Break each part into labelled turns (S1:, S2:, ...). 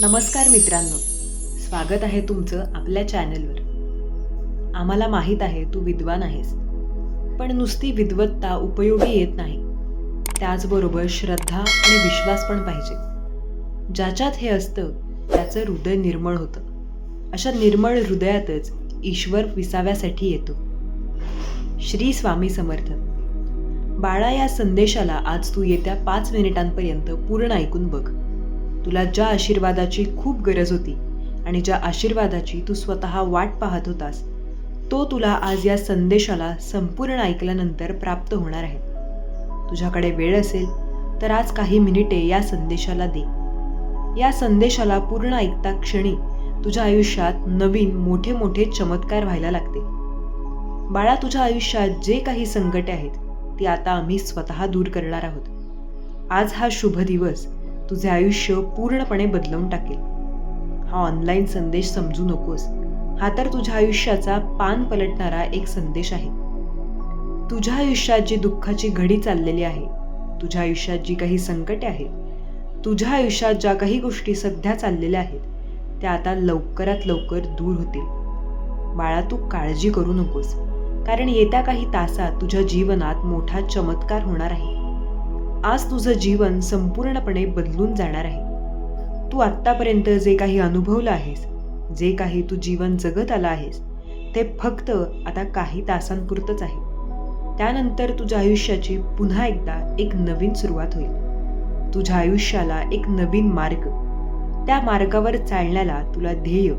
S1: नमस्कार मित्रांनो. स्वागत आहे तुमचं आपल्या चॅनलवर. आम्हाला माहीत आहे तू विद्वान आहेस पण नुसती विद्वत्ता उपयोगी येत नाही. त्याचबरोबर श्रद्धा आणि विश्वास पण पाहिजे. ज्याच्यात हे असतं त्याचं हृदय निर्मळ होतं. अशा निर्मळ हृदयातच ईश्वर विसाव्यासाठी येतो. श्री स्वामी समर्थ. बाळा या संदेशाला आज तू येत्या पाच मिनिटांपर्यंत पूर्ण ऐकून बघ. तुला ज्या आशीर्वादाची खूप गरज होती आणि ज्या आशीर्वादाची तू स्वतः वाट पाहत होतास तो तुला आज या संदेशाला संपूर्ण ऐकल्यानंतर प्राप्त होणार आहे. तुझ्याकडे वेळ असेल तर आज काही मिनिटे या संदेशाला दे. या संदेशाला पूर्ण ऐकता क्षणी तुझ्या आयुष्यात नवीन मोठे मोठे चमत्कार व्हायला लागते. बाळा तुझ्या आयुष्यात जे काही संकटे आहेत ती आता आम्ही स्वतः दूर करणार आहोत. आज हा शुभ दिवस तुझे आयुष्य पूर्णपणे बदलवून टाकेल. हा ऑनलाईन संदेश समजू नकोस. हा तर तुझ्या आयुष्याचा पान पलटणारा एक संदेश आहे. तुझ्या आयुष्यात जी दुःखाची घडी चाललेली आहे तुझ्या आयुष्यात जी काही संकटे आहेत तुझ्या आयुष्यात ज्या काही गोष्टी सध्या चाललेल्या आहेत त्या आता लवकरात लवकर दूर होतील. बाळा तू काळजी करू नकोस. कारण येत्या काही तासात तुझ्या जीवनात मोठा चमत्कार होणार आहे. आज तुझं जीवन संपूर्णपणे बदलून जाणार आहे. तू आत्तापर्यंत जे काही अनुभवलं आहेस जे काही तू जीवन जगत आला आहेस ते फक्त आता काही तासांपुरतंच आहे. त्यानंतर तुझ्या आयुष्याची पुन्हा एकदा एक नवीन सुरुवात होईल. तुझ्या आयुष्याला एक नवीन मार्ग. त्या मार्गावर चालण्याला तुला ध्येय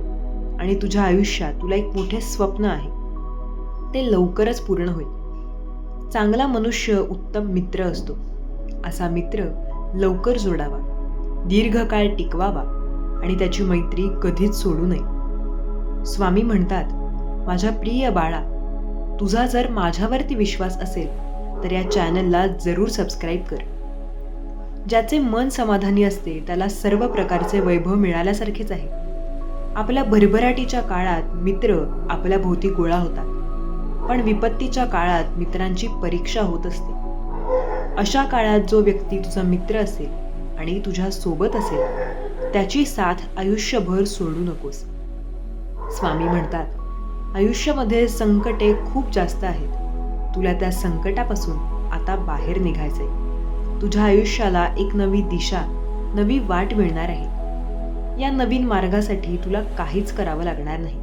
S1: आणि तुझ्या आयुष्यात तुला एक मोठे स्वप्न आहे. ते लवकरच पूर्ण होईल. चांगला मनुष्य उत्तम मित्र असतो. असा मित्र लवकर जोडावा. दीर्घकाळ टिकवावा आणि त्याची मैत्री कधीच सोडू नये. स्वामी म्हणतात माझ्या प्रिय बाळा तुझा जर माझ्यावरती विश्वास असेल तर या चॅनलला जरूर सबस्क्राईब कर. ज्याचे मन समाधानी असते त्याला सर्व प्रकारचे वैभव मिळाल्यासारखेच आहे. आपल्या भरभराटीच्या काळात मित्र आपल्या भोवती गोळा होतात. पण विपत्तीच्या काळात मित्रांची परीक्षा होत असते. अशा काळात जो व्यक्ती तुझा मित्र असेल आणि तुझ्या सोबत असेल त्याची साथ आयुष्यभर सोडू नकोस. स्वामी म्हणतात आयुष्यामध्ये संकटे खूप जास्त आहेत. तुला त्या संकटापासून आता बाहेर निघायचंय. तुझ्या आयुष्याला एक नवी दिशा नवी वाट मिळणार आहे. या नवीन मार्गासाठी तुला काहीच करावं लागणार नाही.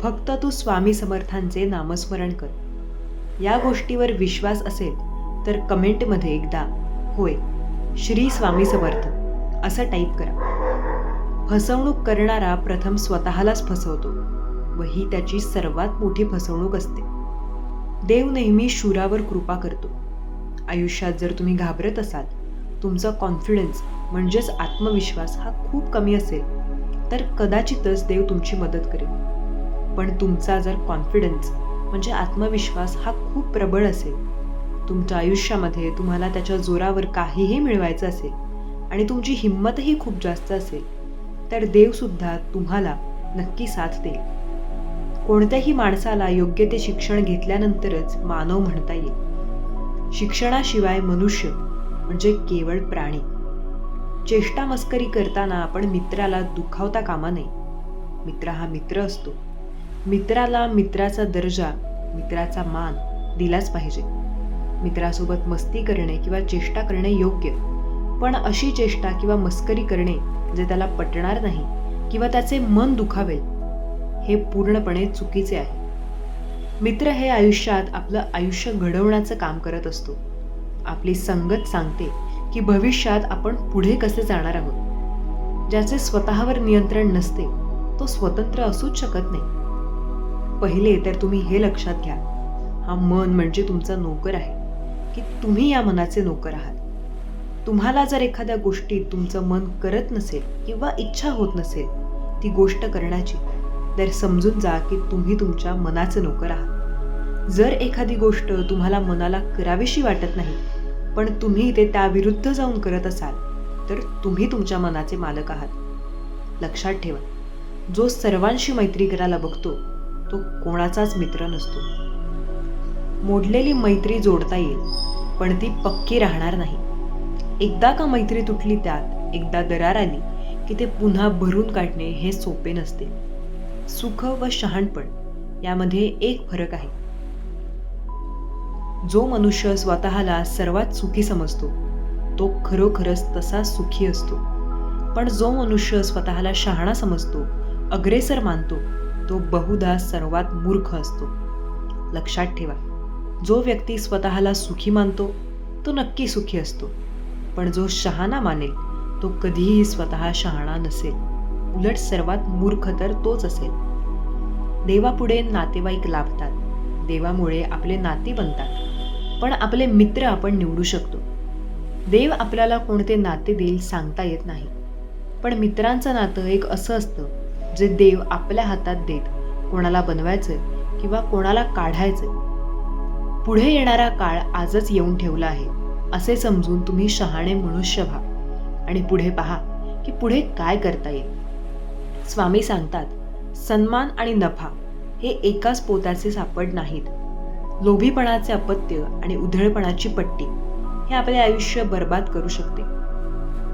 S1: फक्त तू स्वामी समर्थांचे नामस्मरण कर. या गोष्टीवर विश्वास असेल तर कमेंटमध्ये एकदा होय श्री स्वामी समर्थ असं टाईप करा. फसवणूक करणारा प्रथम स्वतःलाच फसवतो व ही त्याची सर्वात मोठी फसवणूक असते. देव नेहमी शूरावर कृपा करतो. आयुष्यात जर तुम्ही घाबरत असाल तुमचा कॉन्फिडन्स म्हणजेच आत्मविश्वास हा खूप कमी असेल तर कदाचितच देव तुमची मदत करेल. पण तुमचा जर कॉन्फिडन्स म्हणजे आत्मविश्वास हा खूप प्रबळ असेल तुमच्या आयुष्यामध्ये तुम्हाला त्याच्या जोरावर काहीही मिळवायचं असेल आणि तुमची हिंमतही खूप जास्त असेल तर देवसुद्धा तुम्हाला नक्की साथ देईल. कोणत्याही माणसाला योग्य ते शिक्षण घेतल्यानंतरच मानव म्हणता येईल. शिक्षणाशिवाय मनुष्य म्हणजे केवळ प्राणी. चेष्टा मस्करी करताना आपण मित्राला दुखावता कामा नये. मित्र हा मित्र असतो. मित्राला मित्राचा दर्जा मित्राचा मान दिलाच पाहिजे. मित्रासोबत मस्ती करणे किंवा चेष्टा करणे योग्य. पण अशी चेष्टा किंवा मस्करी करणे जे त्याला पटणार नाही किंवा त्याचे मन दुखावेल हे पूर्णपणे चुकीचे आहे. मित्र हे आयुष्यात आपलं आयुष्य घडवण्याचं काम करत असतो. आपली संगत सांगते की भविष्यात आपण पुढे कसे जाणार आहोत. ज्याचे स्वतःवर नियंत्रण नसते तो स्वतंत्र असूच शकत नाही. पहिले तर तुम्ही हे लक्षात घ्या. हा मन म्हणजे तुमचा नोकर आहे. की तुम्ही या मनाचे नोकर आहात. तुम्हाला जर एखाद्या गोष्टीत तुमचं मन करत नसेल किंवा इच्छा होत नसेल ती गोष्ट करण्याची तर समजून जा की तुम्ही तुमच्या मनाचे नोकर आहात. जर एखादी गोष्ट तुम्हाला मनाला करावीशी वाटत नाही पण तुम्ही ते त्याविरुद्ध जाऊन करत असाल तर तुम्ही तुमच्या मनाचे मालक आहात. लक्षात ठेवा जो सर्वांशी मैत्री करायला बघतो तो कोणाचाच मित्र नसतो. मोडलेली मैत्री जोडता येईल पण ती पक्की राहणार नाही. एकदा का मैत्री तुटली त्यात एकदा दरार आली की ते पुन्हा भरून काढणे हे सोपे नसते. सुख व शहाणपण यामध्ये एक फरक आहे. जो मनुष्य स्वतःला सर्वात सुखी समजतो तो खरोखरच तसा सुखी असतो. पण जो मनुष्य स्वतःला शहाणा समजतो अग्रेसर मानतो तो बहुधा सर्वात मूर्ख असतो. लक्षात ठेवा. जो व्यक्ती स्वतःला सुखी मानतो तो नक्की सुखी असतो. पण जो शहाणा मानेल तो कधीही स्वतः शहाणा नसेल. उलट सर्वात मूर्ख तर तोच असेल. देवापुढे नातेवाईक लाभतात. देवामुळे आपले नाते बनतात. पण आपले मित्र आपण निवडू शकतो. देव आपल्याला कोणते नाते देईल सांगता येत नाही. पण मित्रांचं नातं एक असं असतं जे देव आपल्या हातात देत कोणाला बनवायचं किंवा कोणाला काढायचं पुढे येणारा काळ आजच येऊन ठेवला आहे असे समजून तुम्ही शहाणे मनुष्य व्हा आणि पुढे पहा की पुढे काय करता येईल. स्वामी सांगतात सन्मान आणि नफा हे एकाच पोताचे सापड नाहीत. लोभीपणाचे अपत्य आणि उधळपणाची पट्टी हे आपले आयुष्य बर्बाद करू शकते.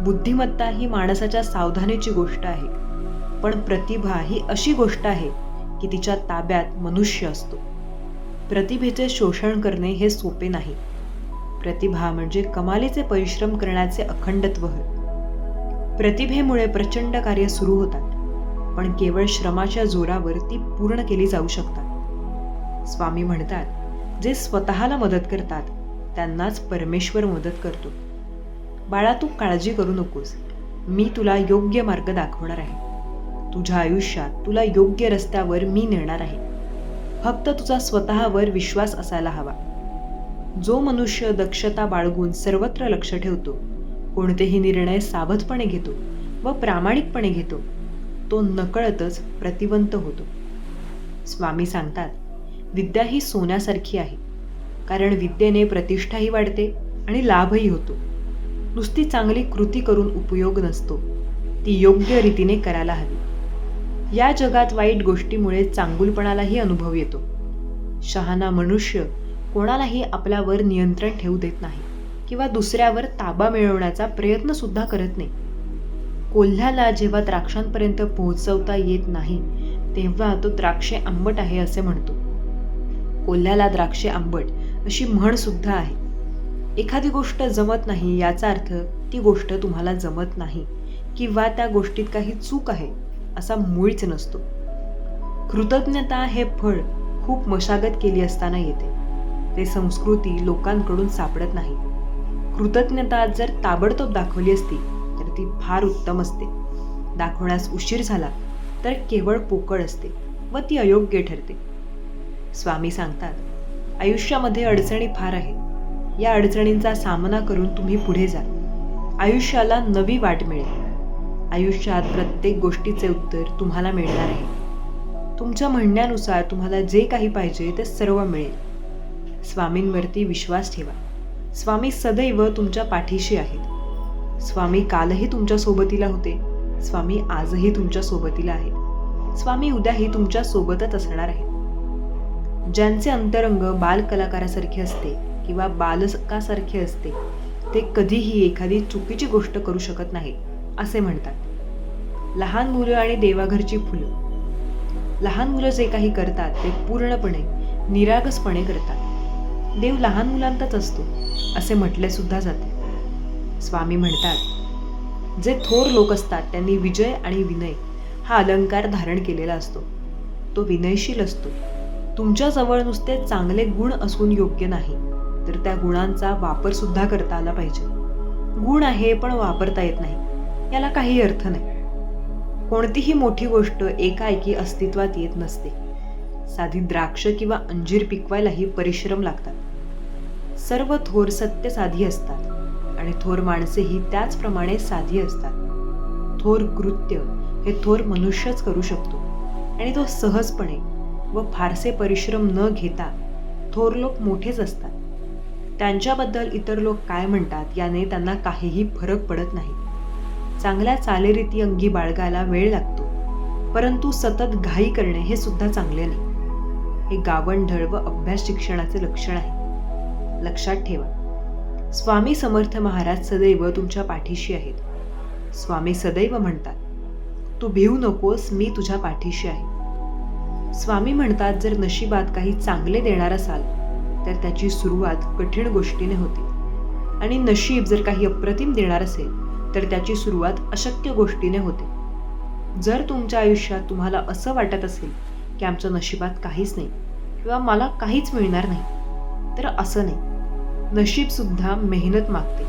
S1: बुद्धिमत्ता ही माणसाच्या सावधानीची गोष्ट आहे. पण प्रतिभा ही अशी गोष्ट आहे की तिच्या ताब्यात मनुष्य असतो. प्रतिभेचे शोषण करणे हे सोपे नाही. प्रतिभा म्हणजे कमालीचे परिश्रम करण्याचे अखंडत्व होय. प्रतिभेमुळे प्रचंड कार्य सुरू होतात पण केवळ श्रमाच्या जोरावर ती पूर्ण केली जाऊ शकतात. स्वामी म्हणतात जे स्वतःला मदत करतात त्यांनाच परमेश्वर मदत करतो. बाळा तू काळजी करू नकोस. मी तुला योग्य मार्ग दाखवणार आहे. तुझ्या आयुष्यात तुला योग्य रस्त्यावर मी नेणार आहे. फक्त तुझा स्वतःवर विश्वास असायला हवा. जो मनुष्य दक्षता बाळगून सर्वत्र लक्ष ठेवतो कोणतेही निर्णय सावधपणे घेतो व प्रामाणिकपणे घेतो तो नकळतच प्रतिवंत होतो. स्वामी सांगतात विद्या ही सोन्यासारखी आहे. कारण विद्येने प्रतिष्ठाही वाढते आणि लाभही होतो. नुसती चांगली कृती करून उपयोग नसतो. ती योग्य रीतीने करायला हवी. या जगात वाईट गोष्टीमुळे चांगुलपणालाही अनुभव येतो. शहाणा मनुष्य कोणालाही आपल्यावर नियंत्रण ठेवू देत नाही किंवा दुसऱ्यावर ताबा मिळवण्याचा प्रयत्न सुद्धा करत नाही. कोल्ह्याला जेव्हा द्राक्षांपर्यंत पोहोचवता येत नाही तेव्हा तो द्राक्षे आंबट आहे असे म्हणतो. कोल्ह्याला द्राक्षे आंबट अशी म्हण सुद्धा आहे. एखादी गोष्ट जमत नाही याचा अर्थ ती गोष्ट तुम्हाला जमत नाही किंवा त्या गोष्टीत काही चूक आहे. असा मुळीच नसतो. कृतज्ञता हे फळ खूप मशागत केली असताना येते. ते संस्कृती लोकांकडून सापडत नाही. कृतज्ञता जर ताबडतोब दाखवली असती तर ती फार उत्तम असते. दाखवण्यास उशीर झाला तर केवळ पोकळ असते व ती अयोग्य ठरते. स्वामी सांगतात आयुष्यामध्ये अडचणी फार आहेत. या अडचणींचा सामना करून तुम्ही पुढे जा. आयुष्याला नवी वाट मिळेल. आयुष्यात प्रत्येक गोष्टीचे उत्तर तुम्हाला मिळणार आहे. तुमच्या म्हणण्यानुसार तुम्हाला जे काही पाहिजे ते सर्व मिळेल. स्वामींवरती विश्वास ठेवा. स्वामी सदैव तुमच्या पाठीशी आहेत. स्वामी कालही तुमच्या सोबतीला होते. स्वामी आजही तुमच्या सोबतीला आहेत. स्वामी उद्याही तुमच्या सोबतच असणार आहेत. ज्यांचे अंतरंग बाल कलाकारासारखे असते किंवा बालकासारखे असते ते कधीही एखादी चुकीची गोष्ट करू शकत नाही असे म्हणतात. लहान मुलं आणि देवाघरची फुलं. लहान मुलं जे काही करतात ते पूर्णपणे निरागसपणे करतात. देव लहान मुलांतच असतो असे म्हटले सुद्धा जाते. स्वामी म्हणतात जे थोर लोक असतात त्यांनी विजय आणि विनय हा अलंकार धारण केलेला असतो. तो विनयशील असतो. तुमच्याजवळ नुसते चांगले गुण असून योग्य नाही तर त्या गुणांचा वापर सुद्धा करता आला पाहिजे. गुण आहे पण वापरता येत नाही. याला काही अर्थ नाही. कोणतीही मोठी गोष्ट एकाएकी अस्तित्वात येत नसते. साधी द्राक्ष किंवा अंजीर पिकवायलाही परिश्रम लागतात. सर्व थोर सत्य साधी असतात आणि थोर माणसेही त्याचप्रमाणे साधी असतात. थोर कृत्य हे थोर मनुष्यच करू शकतो आणि तो सहजपणे व फारसे परिश्रम न घेता थोर लोक मोठेच असतात. त्यांच्याबद्दल इतर लोक काय म्हणतात याने त्यांना काहीही फरक पडत नाही. चांगल्या चालीरीती अंगी बाळगायला वेळ लागतो. परंतु सतत घाई करणे हे सुद्धा चांगले नाही. हे गावंढळ व अभ्यास शिक्षणाचे लक्षण आहे. लक्षात ठेवा. स्वामी समर्थ महाराज सदैव तुमच्या पाठीशी आहेत. स्वामी सदैव म्हणतात तू भिवू नकोस मी तुझ्या पाठीशी आहे. स्वामी म्हणतात जर नशिबात काही चांगले देणार असाल तर त्याची सुरुवात कठीण गोष्टीने होते. आणि नशीब जर काही अप्रतिम देणार असेल तर त्याची सुरुवात अशक्य गोष्टीने होते. जर तुमच्या आयुष्यात तुम्हाला असं वाटत असेल की आमच्या नशिबात काहीच नाही किंवा मला काहीच मिळणार नाही तर असं नाही. नशीबसुद्धा मेहनत मागते.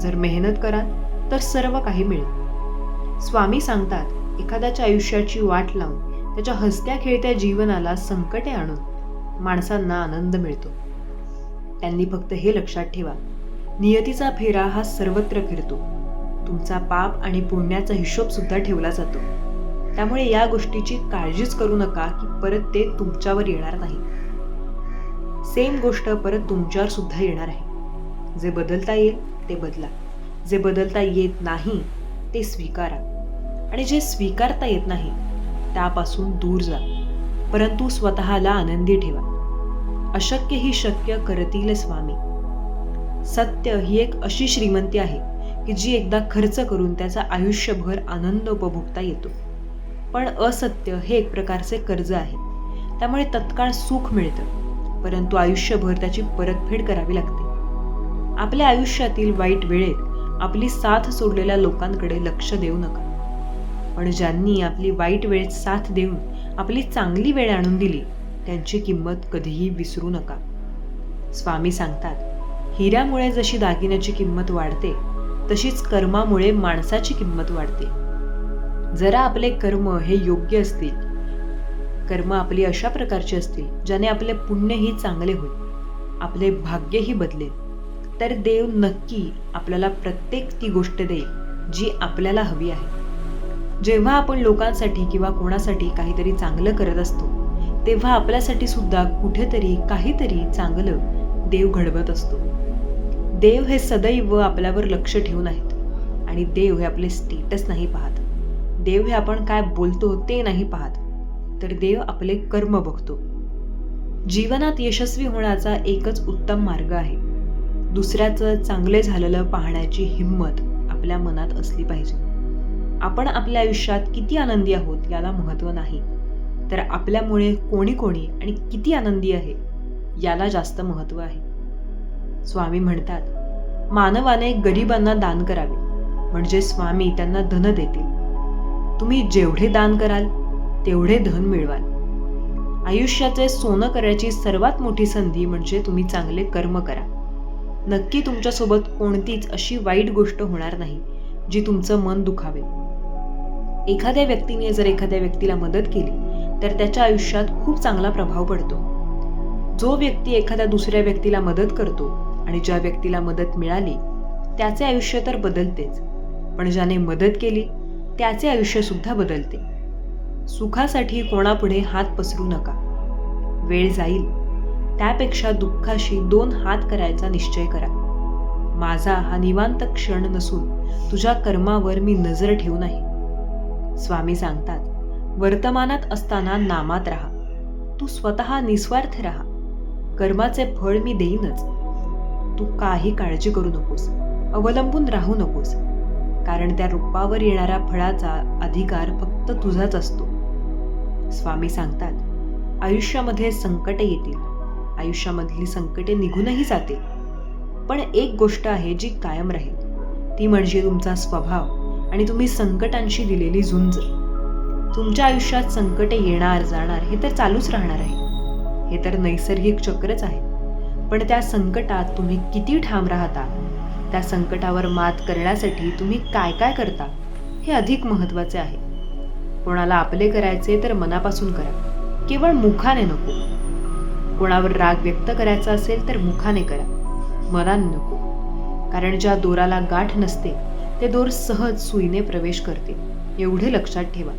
S1: जर मेहनत कराल तर सर्व काही मिळेल. स्वामी सांगतात एखाद्याच्या आयुष्याची वाट लावून त्याच्या हसत्या खेळत्या जीवनाला संकटे आणून माणसांना आनंद मिळतो. त्यांनी फक्त हे लक्षात ठेवा नियतीचा फेरा हा सर्वत्र फिरतो. तुमचा पाप आणि पुण्याचा हिशोब सुद्धा ठेवला जातो. त्यामुळे या गोष्टीची काळजीच करू नका की परत ते तुमच्यावर येणार नाही. सेम गोष्ट परत तुमच्यावर सुद्धा येणार आहे. जे बदलता येईल ते बदला. जे बदलता येत नाही ते स्वीकारा. आणि जे स्वीकारता येत नाही त्यापासून दूर जा. परंतु स्वतःला आनंदी ठेवा. अशक्य ही शक्य करतील स्वामी. सत्य ही एक अशी श्रीमंती आहे की जी एकदा खर्च करून त्याचा आयुष्यभर आनंद उपभोगता येतो. पण असत्य हे एक प्रकारचे कर्ज आहे. त्यामुळे तत्काळ सुख मिळतं परंतु आयुष्यभर त्याची परतफेड करावी लागते. आपल्या आयुष्यातील वाईट वेळेत आपली साथ सोडलेल्या लोकांकडे लक्ष देऊ नका. पण ज्यांनी आपली वाईट वेळेत साथ देऊन आपली चांगली वेळ आणून दिली त्यांची किंमत कधीही विसरू नका. स्वामी सांगतात हिऱ्यामुळे जशी दागिन्याची किंमत वाढते तशीच कर्मामुळे माणसाची किंमत वाढते. जरा आपले कर्म हे योग्य असतील कर्म आपली अशा प्रकारची असतील ज्याने आपले पुण्यही चांगले होईल आपले भाग्यही बदलेल तर देव नक्की आपल्याला प्रत्येक ती गोष्ट देईल जी आपल्याला हवी आहे. जेव्हा आपण लोकांसाठी किंवा कोणासाठी काहीतरी चांगलं करत असतो तेव्हा आपल्यासाठी सुद्धा कुठेतरी काहीतरी चांगलं देव घडवत असतो. देव हे सदैव आपल्यावर लक्ष ठेवून आहेत. आणि देव हे आपले स्टेटस नाही पाहत. देव हे आपण काय बोलतो ते नाही पाहत. तर देव आपले कर्म बघतो. जीवनात यशस्वी होण्याचा एकच उत्तम मार्ग आहे. दुसऱ्याचं चांगले झालेलं पाहण्याची हिंमत आपल्या मनात असली पाहिजे. आपण आपल्या आयुष्यात किती आनंदी आहोत याला महत्त्व नाही. तर आपल्यामुळे कोणी कोणी आणि किती आनंदी आहे याला जास्त महत्त्व आहे. स्वामी म्हणतात मानवाने गरिबांना दान करावे म्हणजे स्वामी त्यांना धन देतील. तुम्ही जेवढे दान कराल तेवढे धन मिळवाल. आयुष्याचे सोनं करायची सर्वात मोठी संधी म्हणजे तुम्ही चांगले कर्म करा. नक्की तुमच्यासोबत कोणतीच अशी वाईट गोष्ट होणार नाही जी तुमचं मन दुखावे. एखाद्या व्यक्तीने जर एखाद्या व्यक्तीला मदत केली तर त्याच्या आयुष्यात खूप चांगला प्रभाव पडतो. जो व्यक्ती एखाद्या दुसऱ्या व्यक्तीला मदत करतो आणि ज्या व्यक्तीला मदत मिळाली त्याचे आयुष्य तर बदलतेच. पण ज्याने मदत केली त्याचे आयुष्यसुद्धा बदलते. सुखासाठी कोणापुढे हात पसरू नका. वेळ जाईल. त्यापेक्षा दुःखाशी दोन हात करायचा निश्चय करा. माझा हा निवांत क्षण नसून तुझ्या कर्मावर मी नजर ठेवून आहे स्वामी सांगतात वर्तमानात असताना नामात राहा. तू स्वतः निस्वार्थ राहा. कर्माचे फळ मी देईनच. तू काही काळजी करू नकोस. अवलंबून राहू नकोस. कारण त्या रूपावर येणाऱ्या फळाचा अधिकार फक्त तुझाच असतो. स्वामी सांगतात आयुष्यामध्ये संकटे येतील. आयुष्यामधली संकटे निघूनही जातील. पण एक गोष्ट आहे जी कायम राहील. ती म्हणजे तुमचा स्वभाव आणि तुम्ही संकटांशी दिलेली झुंज. तुमच्या आयुष्यात संकटे येणार जाणार हे तर चालूच राहणार आहे. हे तर नैसर्गिक चक्रच आहे. पण त्या संकटात तुम्ही किती ठाम राहता? त्या संकटावर मात करण्यासाठी तुम्ही काय काय करता? हे अधिक महत्त्वाचे आहे. कोणाला आपले करायचे तर मनापासून करा. केवळ मुखाने नको. कोणावर राग व्यक्त करायचा असेल तर मुखाने करा. मनाने नको. कारण ज्या दोराला गाठ नसते ते दोर सहज सुईने प्रवेश करते. एवढे लक्षात ठेवा.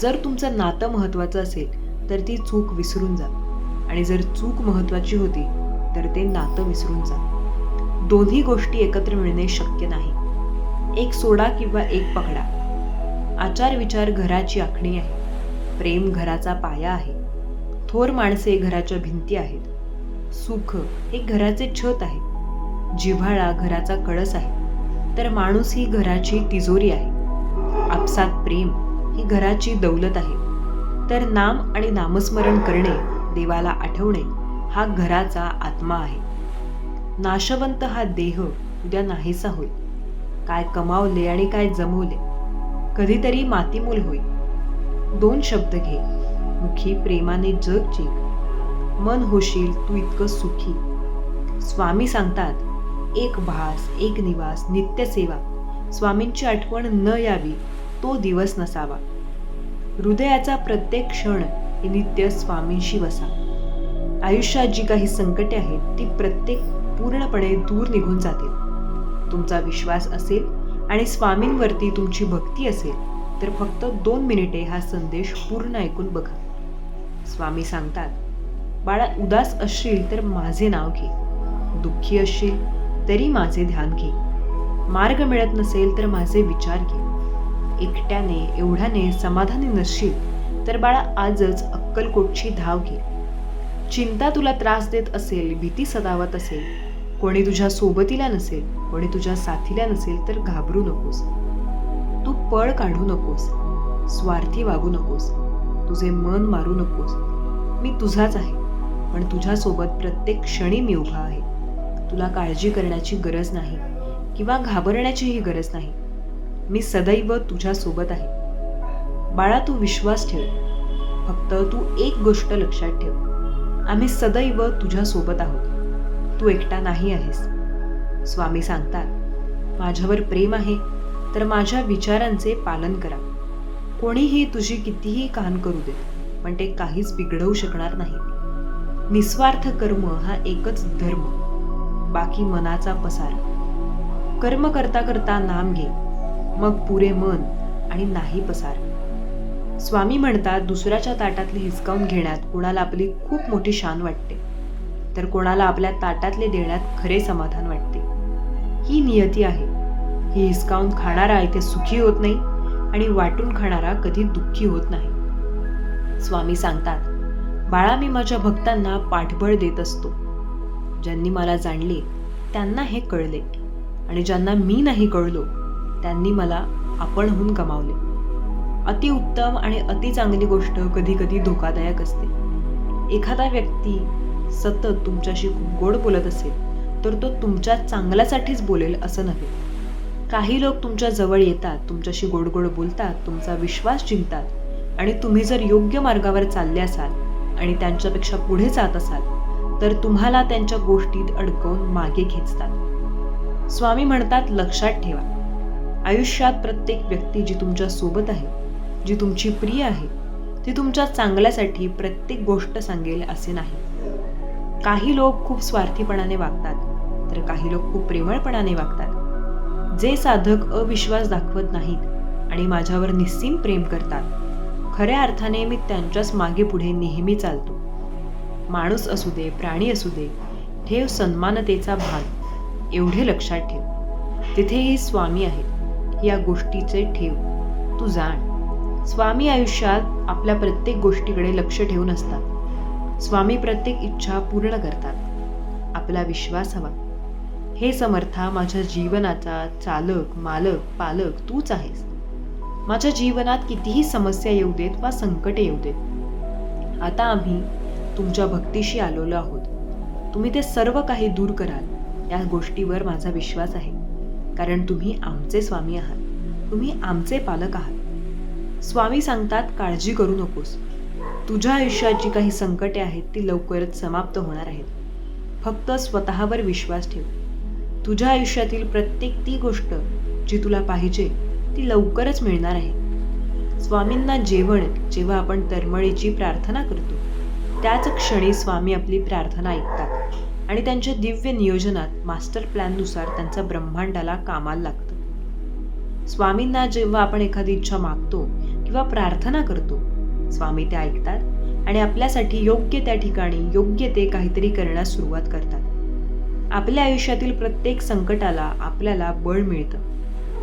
S1: जर तुमचं नातं महत्त्वाचं असेल तर ती चूक विसरून जा. आणि जर चूक महत्त्वाची होती तर ते नातं विसरून जा. दोन्ही गोष्टी एकत्र मिळणे शक्य नाही. एक सोडा किंवा एक पकडा. आचार विचार घराची आखणी आहे. प्रेम घराचा पाया आहे. थोर माणसे घराच्या भिंती आहेत. सुख हे घराचे छत आहे. जिव्हाळा घराचा कळस आहे. तर माणूस ही घराची तिजोरी आहे. आपसात प्रेम ही घराची दौलत आहे. तर नाम आणि नामस्मरण करणे देवाला आठवणे हा घराचा आत्मा आहे. नाशवंत हा देह उद्या नाहीसा होईल. काय कमावले आणि काय जमवले? कधीतरी मातीमूल होईल. दोन शब्द घे. मुखी प्रेमाने जग जिंक मन होशील तू इतकं सुखी. स्वामी सांगतात एक भास एक निवास नित्यसेवा स्वामींची आठवण न यावी तो दिवस नसावा. हृदयाचा प्रत्येक क्षण हे नित्य स्वामींशी वसा आयुष्यात जी काही संकटे आहेत ती प्रत्येक पूर्णपणे दूर निघून जातील. तुमचा विश्वास असेल आणि स्वामींवरती तुमची भक्ती असेल तर फक्त दोन मिनिटे हा संदेश पूर्ण ऐकून बघा. स्वामी सांगतात बाळा उदास असशील तर माझे नाव घे. दुःखी असशील तरी माझे ध्यान घे. मार्ग मिळत नसेल तर माझे विचार घे. एकट्याने एवढ्याने समाधानी नसशील तर बाळा आजच अक्कलकोटची धाव घे चिंता तुला त्रास देत असेल भीती सतावत असेल कोणी तुझ्या सोबतीला नसेल कोणी तुझ्या साथीला नसेल तर घाबरू नकोस. तू पळ काढू नकोस स्वार्थी वागू नकोस तुझे मन मारू नकोस. मी तुझाच आहे पण तुझ्यासोबत प्रत्येक क्षणी मी उभा आहे. तुला काळजी करण्याची गरज नाही किंवा घाबरण्याचीही गरज नाही. मी सदैव तुझ्यासोबत आहे. बाळा तू विश्वास ठेव. फक्त तू एक गोष्ट लक्षात ठेव. आम्ही सदैव तुझ्यासोबत आहोत. तू एकटा नाही आहेस. स्वामी सांगतात माझ्यावर प्रेम आहे तर माझ्या विचारांचे पालन करा. कोणीही तुझी कितीही कान करू दे पण ते काहीच बिघडवू शकणार नाही. निस्वार्थ कर्म हा एकच धर्म. बाकी मनाचा पसार. कर्म करता करता नाम घे. मग पुरे मन आणि नाही पसार. स्वामी म्हणतात दुसऱ्याच्या ताटातले हिसकावून घेण्यात कोणाला आपली खूप मोठी शान वाटते. तर कोणाला आपल्या ताटातले देण्यात खरे समाधान वाटते. ही नियती आहे. ही हिसकावून खाणारा इथे सुखी होत नाही आणि वाटून खाणारा कधी दुःखी होत नाही. स्वामी सांगतात बाळा मी माझ्या भक्तांना पाठबळ देत असतो. ज्यांनी मला जाणले त्यांना हे कळले. आणि ज्यांना मी नाही कळलो त्यांनी मला आपणहून गमावले. अतिउत्तम आणि अति चांगली गोष्ट कधी कधी धोकादायक असते. एखादा व्यक्ती सतत तुमच्याशी खूप गोड बोलत असेल तर तो तुमच्या चांगल्यासाठीच बोलेल असं नव्हे. काही लोक तुमच्या जवळ येतात तुमच्याशी गोड गोड बोलतात तुमचा विश्वास जिंकतात आणि तुम्ही जर योग्य मार्गावर चालले असाल आणि त्यांच्यापेक्षा पुढे जात असाल तर तुम्हाला त्यांच्या गोष्टीत अडकवून मागे खेचतात. स्वामी म्हणतात लक्षात ठेवा. आयुष्यात प्रत्येक व्यक्ती जी तुमच्यासोबत आहे जी तुमची प्रिय आहे ती तुमच्या चांगल्यासाठी प्रत्येक गोष्ट सांगेल असे नाही. काही लोक खूप स्वार्थीपणाने वागतात तर काही लोक खूप प्रेमळपणाने वागतात. जे साधक अविश्वास दाखवत नाहीत आणि माझ्यावर निस्सीम प्रेम करतात खऱ्या अर्थाने मी त्यांच्याच मागे पुढे नेहमी चालतो. माणूस असू दे प्राणी असू दे ठेव सन्मानतेचा भाग एवढे लक्षात ठेव. तिथेही स्वामी आहेत या गोष्टीचे ठेव. तू जाण. स्वामी आयुष्यात आपल्या प्रत्येक गोष्टीकडे लक्ष ठेवून असतात. स्वामी प्रत्येक इच्छा पूर्ण करतात. आपला विश्वास हवा. हे समर्था माझ्या जीवनाचा चालक मालक पालक तूच आहेस. माझ्या जीवनात कितीही समस्या येऊ देत वा संकटे येऊ देत. आता आम्ही तुमच्या भक्तीशी आलेलो आहोत. तुम्ही ते सर्व काही दूर कराल. या गोष्टीवर माझा विश्वास आहे. कारण तुम्ही आमचे स्वामी आहात. तुम्ही आमचे पालक आहात. स्वामी सांगतात काळजी करू नकोस. तुझ्या आयुष्यात जी काही संकटे आहेत ती लवकरच समाप्त होणार आहेत. फक्त स्वतःवर विश्वास ठेव. तुझ्या आयुष्यातील प्रत्येक ती गोष्ट जी तुला पाहिजे ती लवकरच मिळणार आहे. स्वामींना जेवण जेव्हा आपण तरमळीची प्रार्थना करतो त्याच क्षणी स्वामी आपली प्रार्थना ऐकतात आणि त्यांच्या दिव्य नियोजनात मास्टर प्लॅननुसार त्यांचा ब्रह्मांडाला कामाला लागतं. स्वामींना जेव्हा आपण एखादी इच्छा मागतो किंवा प्रार्थना करतो. स्वामी ते ऐकतात आणि आपल्यासाठी योग्य त्या ठिकाणी योग्य ते काहीतरी करण्यास सुरुवात करतात. आपल्या आयुष्यातील प्रत्येक संकटाला आपल्याला बळ मिळतं.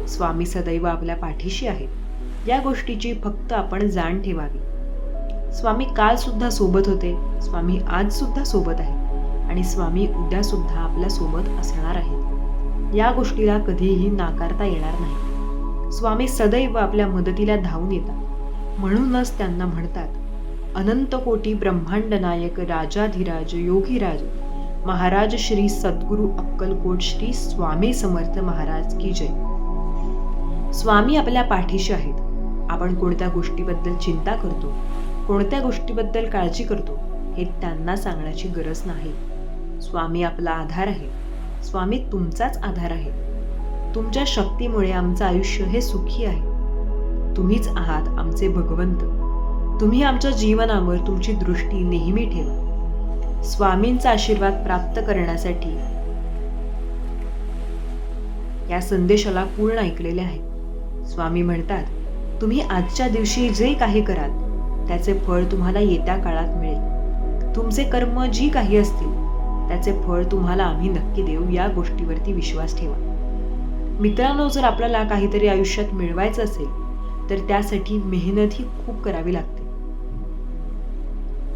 S1: स्वामी सदैव आपल्या पाठीशी आहेत. या गोष्टीची फक्त आपण जाण ठेवावी. स्वामी कालसुद्धा सोबत होते. स्वामी आजसुद्धा सोबत आहे आणि स्वामी उद्यासुद्धा आपल्यासोबत असणार आहेत. या गोष्टीला कधीही नाकारता येणार नाही. स्वामी सदैव आपल्या मदतीला धावून येतात. म्हणूनच त्यांना म्हणतात अनंत कोटी ब्रह्मांड नायक राजाधिराज योगीराज महाराज श्री सद्गुरू अक्कलकोट श्री स्वामी समर्थ महाराज की जय. स्वामी आपल्या पाठीशी आहेत. आपण कोणत्या गोष्टीबद्दल चिंता करतो कोणत्या गोष्टीबद्दल काळजी करतो हे त्यांना सांगण्याची गरज नाही. स्वामी आपला आधार आहे. स्वामी तुमचाच आधार आहे. तुमच्या शक्तीमुळे आमचं आयुष्य हे सुखी आहे. तुम्हीच आहात आमचे भगवंत. तुम्ही आमच्या जीवनावर तुमची दृष्टी नेहमी ठेवा. स्वामींचा आशीर्वाद प्राप्त करण्यासाठी या संदेशाला पूर्ण ऐकलेले आहे. स्वामी म्हणतात तुम्ही आजच्या दिवशी जे काही कराल त्याचे फळ तुम्हाला येत्या काळात मिळेल. तुमचे कर्म जी काही असतील त्याचे फळ तुम्हाला आम्ही नक्की देऊ या गोष्टीवरती विश्वास ठेवा. मित्रांनो जर आपल्याला काहीतरी आयुष्यात मिळवायचं असेल तर त्यासाठी मेहनत ही खूप करावी लागते.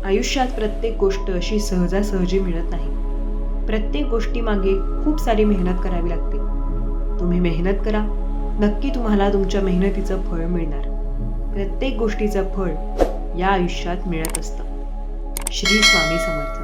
S1: आयुष्यात प्रत्येक गोष्ट अशी सहजासहजी मिळत नाही. प्रत्येक गोष्टीमागे खूप सारी मेहनत करावी लागते. तुम्ही मेहनत करा. नक्की तुम्हाला तुमच्या मेहनतीचं फळ मिळणार. प्रत्येक गोष्टीचं फळ या आयुष्यात मिळत असतं. श्री स्वामी समर्थ.